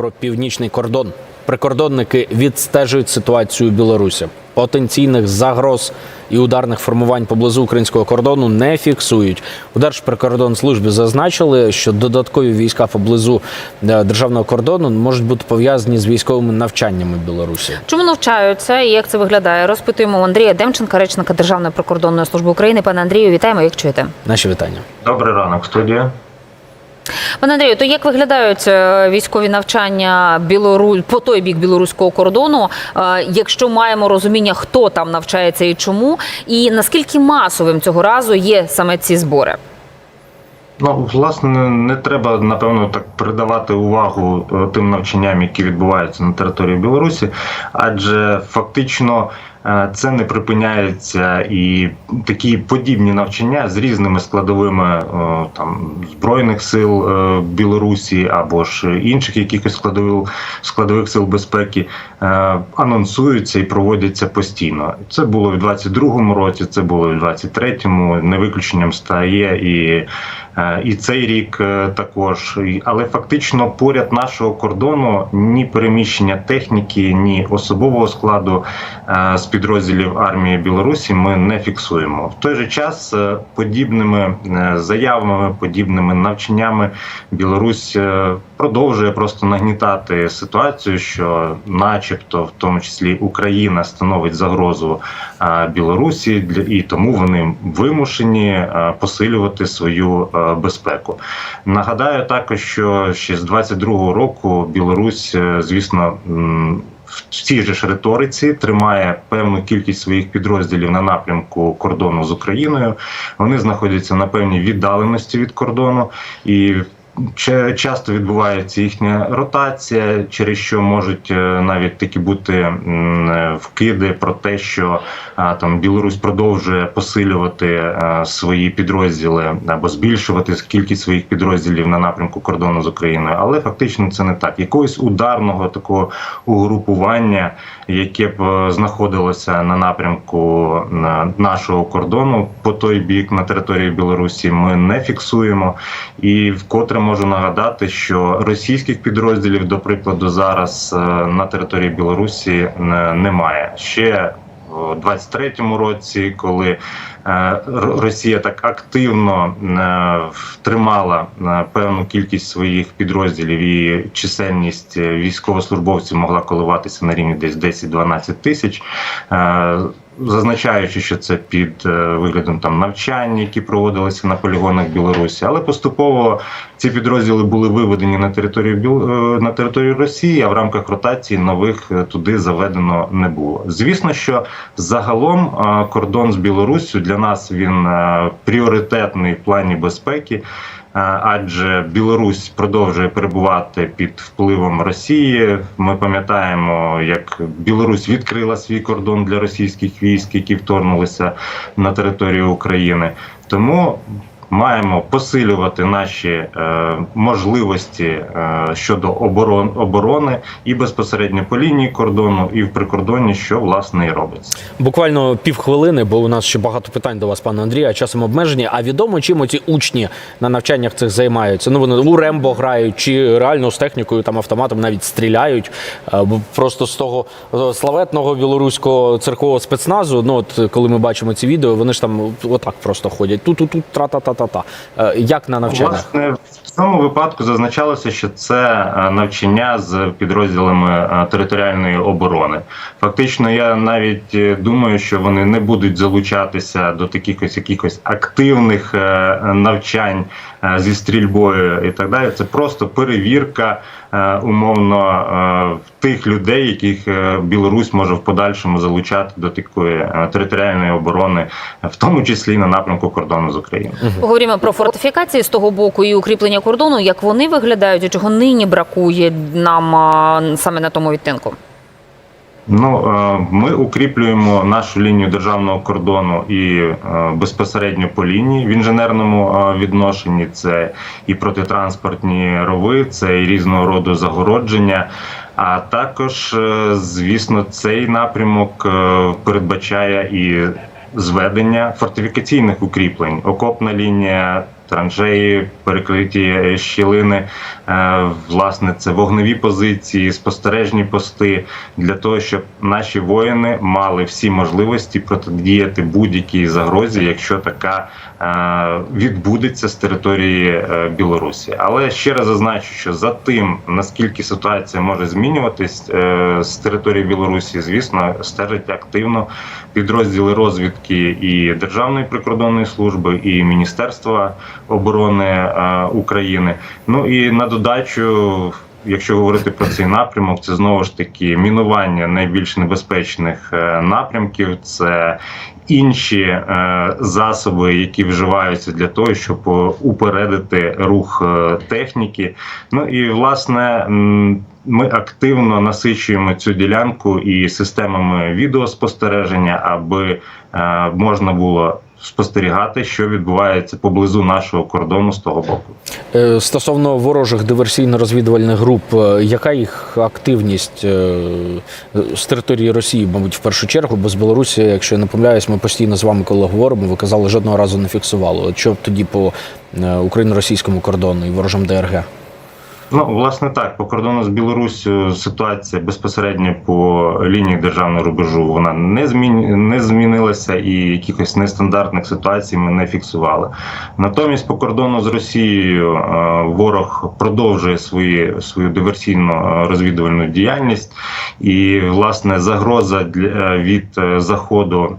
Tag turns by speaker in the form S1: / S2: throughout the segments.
S1: про північний кордон. Прикордонники відстежують ситуацію у Білорусі. Потенційних загроз і ударних формувань поблизу українського кордону не фіксують. У Держприкордонслужбі зазначили, що додаткові війська поблизу е, державного кордону можуть бути пов'язані з військовими навчаннями Білорусі.
S2: Чому навчаються і як це виглядає? Розпитуємо у Андрія Демченка, речника Державної прикордонної служби України. Пане Андрію, вітаємо, як чуєте.
S1: Наші вітання.
S3: Добрий ранок, студія.
S2: Пане Андрію, то як виглядають е, військові навчання Білору... по той бік білоруського кордону, е, якщо маємо розуміння, хто там навчається і чому, і наскільки масовим цього разу є саме ці збори?
S3: Ну, власне, не треба напевно так придавати увагу е, тим навчанням, які відбуваються на території Білорусі, адже фактично це не припиняється і такі подібні навчання з різними складовими е, там збройних сил е, Білорусі або ж інших якихось складових складових сил безпеки е, анонсуються і проводяться постійно. Це було в 22-му році, це було в 23-му, Не виключенням стає і. Е, І цей рік е, також, але фактично поряд нашого кордону ні переміщення техніки, ні особового складу е, з підрозділів армії Білорусі ми не фіксуємо. В той же час подібними заявами, подібними навчаннями Білорусь продовжує просто нагнітати ситуацію, що, начебто, в тому числі Україна становить загрозу е, Білорусі і тому вони вимушені е, посилювати свою е, безпеку. Нагадаю також, що ще з 22-го року Білорусь, звісно. В цій же ж риториці тримає певну кількість своїх підрозділів на напрямку кордону з Україною. Вони знаходяться на певній віддаленості від кордону, і часто відбувається їхня ротація, через що можуть е, навіть такі бути е, вкиди про те, що там Білорусь продовжує посилювати е, свої підрозділи або збільшувати кількість своїх підрозділів на напрямку кордону з Україною. Але фактично це не так. Якогось ударного такого угрупування, яке б е, знаходилося на напрямку нашого кордону по той бік на території Білорусі, ми не фіксуємо. І вкотре можу нагадати, що російських підрозділів, до прикладу, зараз е, на території Білорусі е, немає. Ще у 23-му році, коли е, Росія так активно втримала певну кількість своїх підрозділів, і чисельність військовослужбовців могла коливатися на рівні десь 10-12 тисяч. Зазначаючи, що це під е, виглядом там навчань, які проводилися на полігонах Білорусі, але поступово ці підрозділи були виведені на територію Біл... е, на територію Росії, а в рамках ротації нових е, туди заведено не було. Звісно, що загалом кордон з Білоруссю для нас він пріоритетний в плані безпеки. Е, Адже Білорусь продовжує перебувати під впливом Росії. Ми пам'ятаємо, як Білорусь відкрила свій кордон для російських військ, які вторгнулися на територію України. Тому маємо посилювати наші е, можливості е, щодо оборон, оборони і безпосередньо по лінії кордону, і в прикордонні, що власне і робиться.
S1: Буквально півхвилини, бо у нас ще багато питань до вас, пане Андрію, а часом обмежені. А відомо, чим ці учні на навчаннях цих займаються? Ну вони у рембо грають, чи реально з технікою, там автоматом навіть стріляють. Е, Просто з того славетного білоруського церкового спецназу. Ну от коли ми бачимо ці відео, вони ж там отак просто ходять. Тут, тут, тут, тра-та-та-та-та. Е, Як на навчання?
S3: Власне, в цьому випадку зазначалося, що це е, навчання з підрозділами е, територіальної оборони. Фактично, я навіть думаю, що вони не будуть залучатися до таких ось якихось активних навчань зі стрільбою і так далі. Це просто перевірка е, умовно е, тих людей, яких е, Білорусь може в подальшому залучати до такої е, територіальної оборони, в тому числі на напрямку кордону з Україною.
S2: Поговоримо про фортифікації з того боку і укріплення кордону. Як вони виглядають і чого нині бракує нам саме на тому відтинку?
S3: Ну, е, ми укріплюємо нашу лінію державного кордону і е, безпосередньо по лінії в інженерному е, відношенні. Це і протитранспортні рови, це і різного роду загородження. А також, звісно, цей напрямок передбачає і зведення фортифікаційних укріплень, окопна лінія. Траншеї, перекриті щілини, е, власне, це вогневі позиції, спостережні пости для того, щоб наші воїни мали всі можливості протидіяти будь-якій загрозі, якщо така е, відбудеться з території е, Білорусі. Але ще раз зазначу, що за тим наскільки ситуація може змінюватись е, з території Білорусі, звісно, стежать активно підрозділи розвідки і Державної прикордонної служби, і Міністерства оборони е, України. Ну і на додачу. Якщо говорити про цей напрямок, це знову ж таки мінування найбільш небезпечних е, напрямків, це інші е, засоби, які вживаються для того, щоб упередити рух техніки. Ну і власне. Ми активно насичуємо цю ділянку і системами відеоспостереження, аби можна було спостерігати, що відбувається поблизу нашого кордону з того боку.
S1: Е, Стосовно ворожих диверсійно-розвідувальних груп, е, яка їх активність е, з території Росії, мабуть, в першу чергу, бо з Білорусі, якщо я не помиляюсь, ми постійно з вами, коли говоримо, ви казали, жодного разу не фіксували. От Що тоді по україно-російському кордону і ворожим ДРГ?
S3: Ну, власне, так, по кордону з Білоруссю ситуація безпосередньо по лінії державного рубежу вона не змін... не змінилася і якихось нестандартних ситуацій ми не фіксували. Натомість, по кордону з Росією е, ворог продовжує свої свою диверсійну е, розвідувальну діяльність, і власне загроза для е, від заходу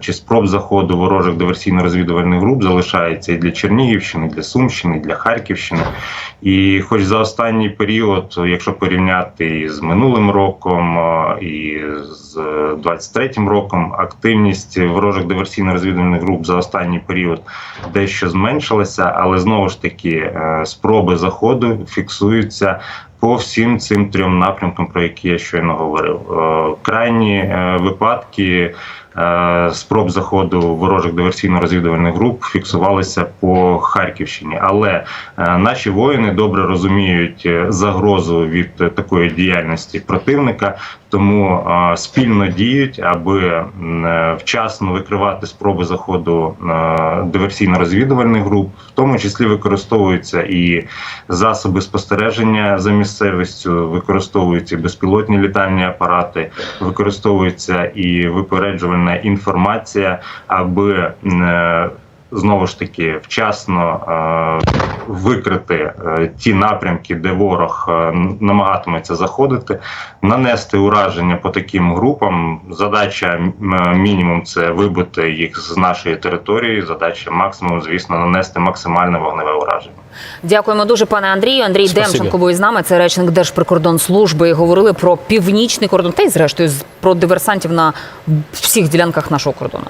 S3: чи спроб заходу ворожих диверсійно-розвідувальних груп залишається і для Чернігівщини, і для Сумщини, і для Харківщини. І хоч за останній період, якщо порівняти і з минулим роком і з 23-м роком, активність ворожих диверсійно-розвідувальних груп за останній період дещо зменшилася, але знову ж таки е, спроби заходу фіксуються. По всім цим трьом напрямкам, про які я щойно говорив, Е, крайні е, випадки спроб заходу ворожих диверсійно-розвідувальних груп фіксувалися по Харківщині. Але е, наші воїни добре розуміють е, загрозу від е, такої діяльності противника, тому е, спільно діють, аби е, вчасно викривати спроби заходу е, диверсійно-розвідувальних груп, в тому числі використовуються і засоби спостереження за місцевістю, використовуються безпілотні літальні апарати, використовується і випереджувальна інформація, аби е, знову ж таки вчасно е, викрити е, ті напрямки, де ворог е, намагатиметься заходити, нанести ураження по таким групам. Задача мінімум це вибити їх з нашої території. Задача максимум, звісно, нанести максимальне вогневе ураження.
S2: Дякуємо дуже, пане Андрію. Андрій
S1: Спасибі.
S2: Демченко був із нами. Це речник Держприкордонслужби. І говорили про північний кордон та й зрештою про диверсантів на всіх ділянках нашого кордону.